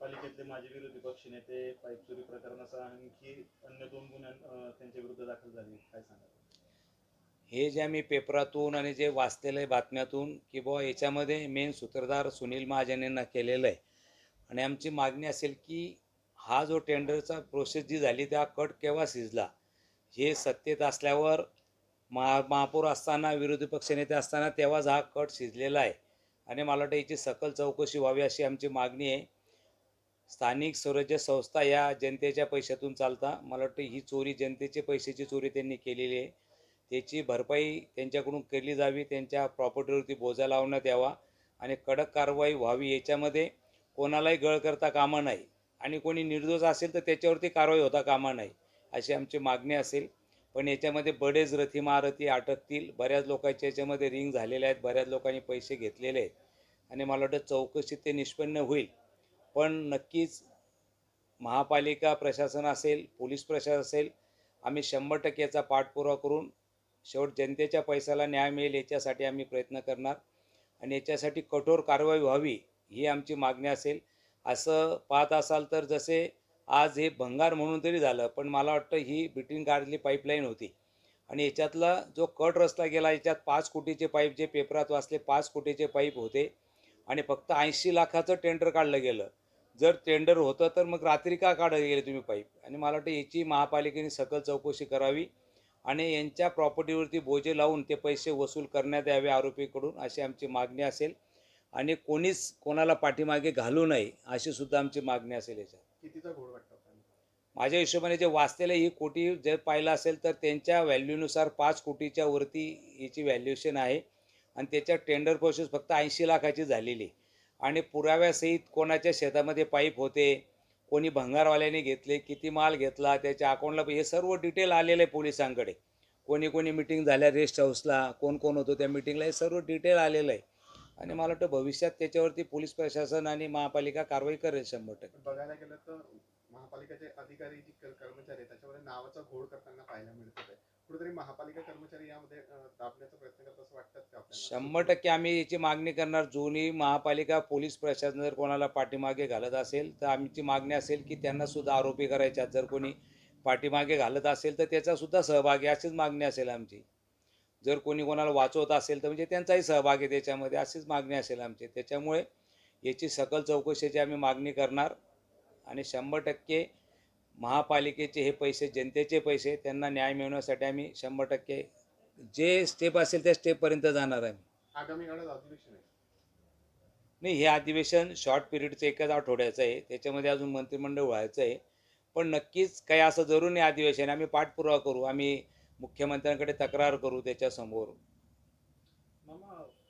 पालिकेतले माजी विरोधी पक्ष नेते पाईप चोरी प्रकरणाचा आणखी अन्य दोन गुन्ह्या त्यांच्या विरुद्ध दाखल झाले. काय सांगा हे जे आम्ही पेपरातून आणि जे वाचलेलं आहे बातम्यातून की बुवा याच्यामध्ये मेन सूत्रधार सुनील महाजन यांना केलेलं आहे. आणि आमची मागणी असेल की हा जो टेंडरचा प्रोसेस जी झाली त्या कट केव्हा शिजला? हे सत्तेत असल्यावर महा महापौर असताना विरोधी पक्षनेते असताना तेव्हाच हा कट शिजलेला आहे. आणि मला वाटतं याची सकल चौकशी व्हावी अशी आमची मागणी आहे. स्थानिक स्वराज्य संस्था या जनतेच्या पैशातून चालता. मला वाटतं ही चोरी जनतेचे पैशाची चोरी त्यांनी केलेली आहे. त्याची भरपाई त्यांच्याकडून केली जावी त्यांच्या प्रॉपर्टीवरती बोजा लावण्यात यावा आणि कडक कारवाई व्हावी. याच्यामध्ये कोणालाही गळ करता कामा नाही. आणि कोणी निर्दोष असेल तर त्याच्यावरती कारवाई होता कामा नाही अशी आमची मागणी असेल. पण याच्यामध्ये बडेच रथी महारथी अटकतील. बऱ्याच लोकांच्या याच्यामध्ये रिंग झालेल्या आहेत. बऱ्याच लोकांनी पैसे घेतलेले आहेत. आणि मला वाटतं चौकशीत ते निष्पन्न होईल. पण नक्कीच महापालिका प्रशासन असेल पोलीस प्रशासन असेल आम्ही शंभर टक्के याचा पाठपुरावा करून शेवट जनतेच्या पैशाला न्याय मिळेल याच्यासाठी आम्ही प्रयत्न करणार. आणि याच्यासाठी कठोर कारवाई व्हावी ही आमची मागणी असेल. असं पाहत असाल तर जसे आज हे भंगार म्हणून तरी झालं पण मला वाटतं ही बिटवीन गार्डली पाईपलाईन होती. आणि याच्यातला जो कट रस्ता गेला याच्यात पाच कोटीचे पाईप जे पेपरात वाचले पाच कोटीचे पाईप होते. आणि फक्त ऐंशी लाखाचं टेंडर काढलं गेलं. जर टेंडर होतं तर मग रात्री का काढत गेले तुम्ही पाईप? आणि मला वाटतं याची महापालिकेने सकल चौकशी करावी आणि यांच्या प्रॉपर्टीवरती बोजे लावून ते पैसे वसूल करण्यात यावे आरोपीकडून अशी आमची मागणी असेल. आणि कोणीच कोणाला पाठीमागे घालू नये अशी सुद्धा आमची मागणी असेल याच्यात? माझ्या हिशोबाने जे वाचलेलं ही कोटी जर पाहिलं असेल तर त्यांच्या व्हॅल्यूनुसार पाच कोटीच्या वरती याची व्हॅल्युएशन आहे. आणि त्याच्यात टेंडर प्रोसेस फक्त ऐंशी लाखाची झालेली आणि पुराव्यासहित कोणाच्या शेतामध्ये पाईप होते कोणी भंगारवाल्याने घेतले किती माल घेतला त्याच्या अकाउंटला हे सर्व डिटेल आलेलं आहे पोलिसांकडे. कोणी कोणी मिटिंग झाल्या रेस्ट हाऊसला कोण कोण होतो त्या मिटिंगला हे सर्व डिटेल आलेलं आहे. आणि मला वाटतं भविष्यात त्याच्यावरती पोलीस प्रशासन आणि महापालिका कारवाई करेल शंभर टक्के. बघायला गेलं तर महापालिकेचे अधिकारी जी कर्मचारी आहेत त्याच्यामध्ये नावाचा घोड करताना पाहायला मिळत आहे कुठेतरी महापालिका कर्मचारी यामध्ये दाबण्याचा प्रयत्न करत असं वाटतात का आपल्याला शंभर टक्के आम्ही याची मागणी करणार. जुनी महापालिका पोलीस प्रशासन जर कोणाला पाठीमागे घालत असेल तर आमची मागणी असेल की त्यांना सुद्धा आरोपी करायच्यात जर कोणी पाठीमागे घालत असेल तर त्याचा सुद्धा सहभाग आहे अशीच मागणी असेल आमची. जर कोणी कोणाला वाचवत असेल तर म्हणजे त्यांचाही सहभाग आहे त्याच्यामध्ये अशीच मागणी असेल आमची. त्याच्यामुळे याची सकल चौकशीची आम्ही मागणी करणार आणि शंभर टक्के महापालिकेचे हे पैसे जनतेचे पैसे त्यांना न्याय मिळवण्यासाठी आम्ही शंभर टक्के जे स्टेप असेल त्या स्टेपपर्यंत जाणार आहे आगामी काळात अधिवेशन आहे. नाही हे अधिवेशन शॉर्ट पिरियडचं एकच आठवड्याचं आहे. त्याच्यामध्ये अजून मंत्रिमंडळ व्हायचं आहे. पण नक्कीच काही असं जरूर नाही अधिवेशन. आम्ही पाठपुरावा करू. आम्ही मुख्यमंत्र्यांकडे तक्रार करू त्याच्यासमोर. मामा